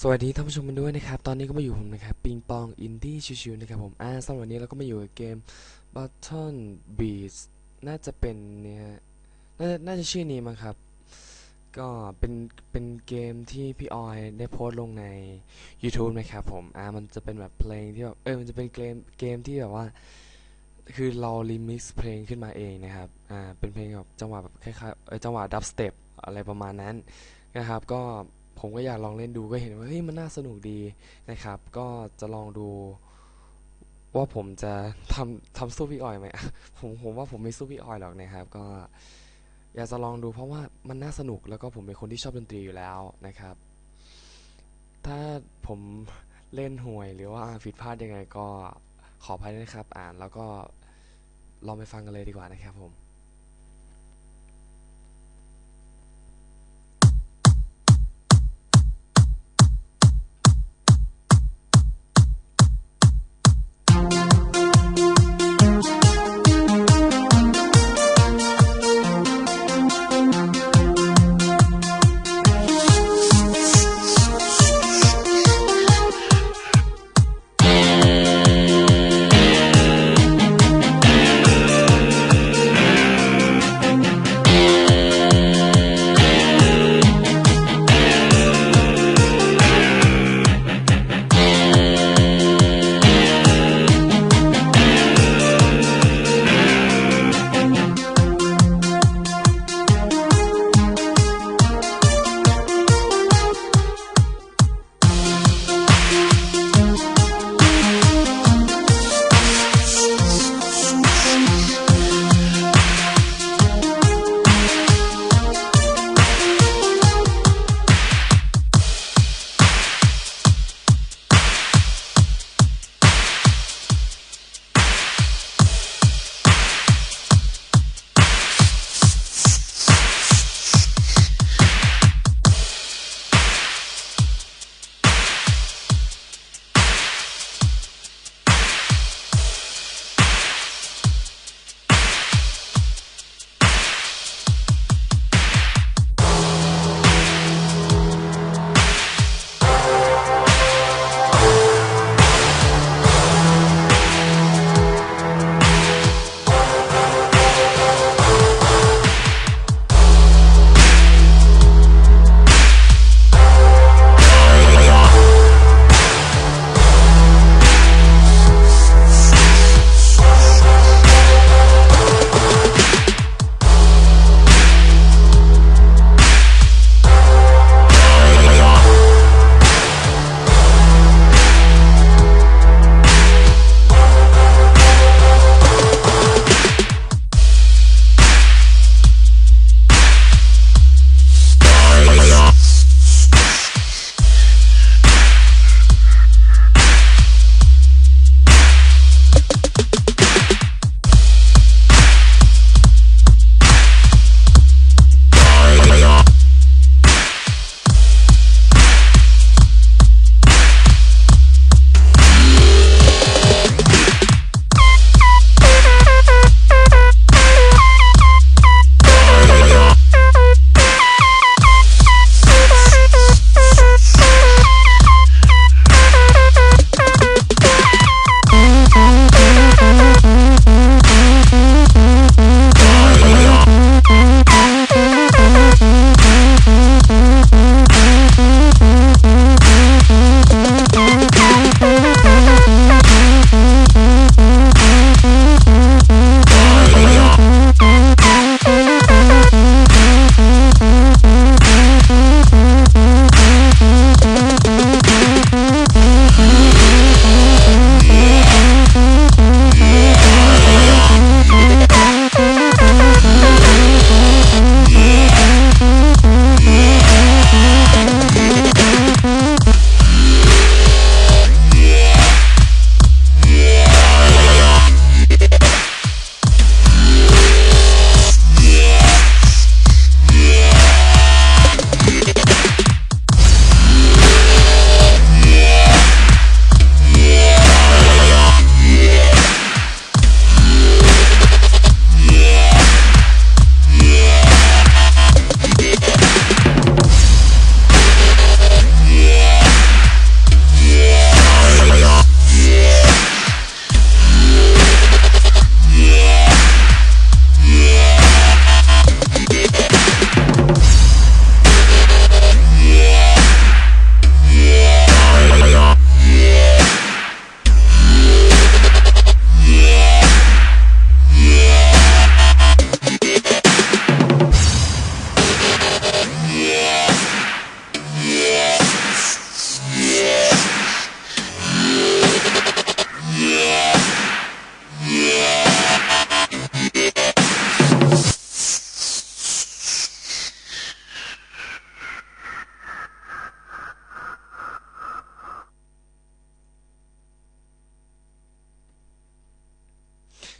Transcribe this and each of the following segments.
สวัสดีท่านผู้ชมกันด้วยนะครับ ตอนนี้ก็มาอยู่ผมนะครับ ปิงปองอินดี้ชิวๆนะครับผม อ่าสำหรับวันนี้เราก็มาอยู่กับเกม Button Beats น่าจะเป็นเนี่ยน่าจะน่าจะชื่อนี้มั้งครับ ก็เป็นเป็นเกมที่พี่ออยได้โพสต์ลงใน YouTube นะครับผม อ่ามันจะเป็นแบบเพลงที่แบบ เออมันจะเป็นเกมเกมที่แบบว่า คือเรารีมิกซ์เพลงขึ้นมาเองนะครับ อ่าเป็นเพลงแบบจังหวะแบบคล้ายๆเออจังหวะดับสเต็ปอะไรประมาณนั้นนะครับ ก็ ผมก็อยากลองเล่นดูก็เห็นว่าเฮ้ยมันน่าสนุกดีนะครับ ก็จะลองดูว่าผมจะทำทำสู้พี่ออยไหมผมผมว่าผมไม่สู้พี่ออยหรอกนะครับ ก็อยากจะลองดูเพราะว่ามันน่าสนุกแล้วก็ผมเป็นคนที่ชอบดนตรีอยู่แล้วนะครับ ถ้าผมเล่นห่วยหรือว่าผิดพลาดยังไงก็ขออภัยด้วยนะครับ อ่านแล้วก็ลองไปฟังกันเลยดีกว่านะครับผม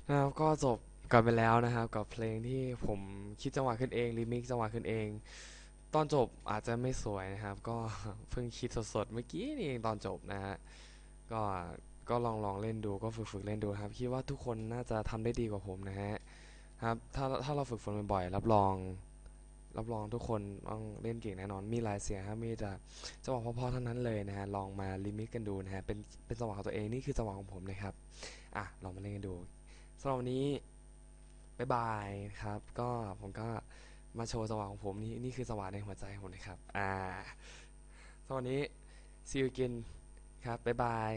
นะครับก็จบกันไปแล้วนะครับกับเพลงที่ผมคิดจังหวะขึ้นเองรีมิกจังหวะขึ้นเอง ตอนจบอาจจะไม่สวยนะครับ ก็เพิ่งคิดสดๆเมื่อกี้นี่เองตอนจบนะฮะก็ก็ลองลองเล่นดูก็ฝึกฝึกเล่นดูครับ คิดว่าทุกคนน่าจะทำได้ดีกว่าผมนะฮะครับถ้าถ้าเราฝึกฝนบ่อยๆรับรอง รับรองทุกคนต้องเล่นเก่งแน่นอนมีหลายเสียงครับมีแต่จังหวะพราะๆทั้งนั้นเลยนะฮะลองมาลิมิตกันดูนะฮะเป็นเป็นจังหวะของตัวเองนี่คือจังหวะของผมนะครับอะลองมาเล่นกันดูำหรับวันนี้บายบายครับ ก็ผมก็มาโชว์สว่างของผมนี่นี่คือสว่างในหัวใจผมนะครับ อ่าสำหรับวันนี้ see you again ครับบายบาย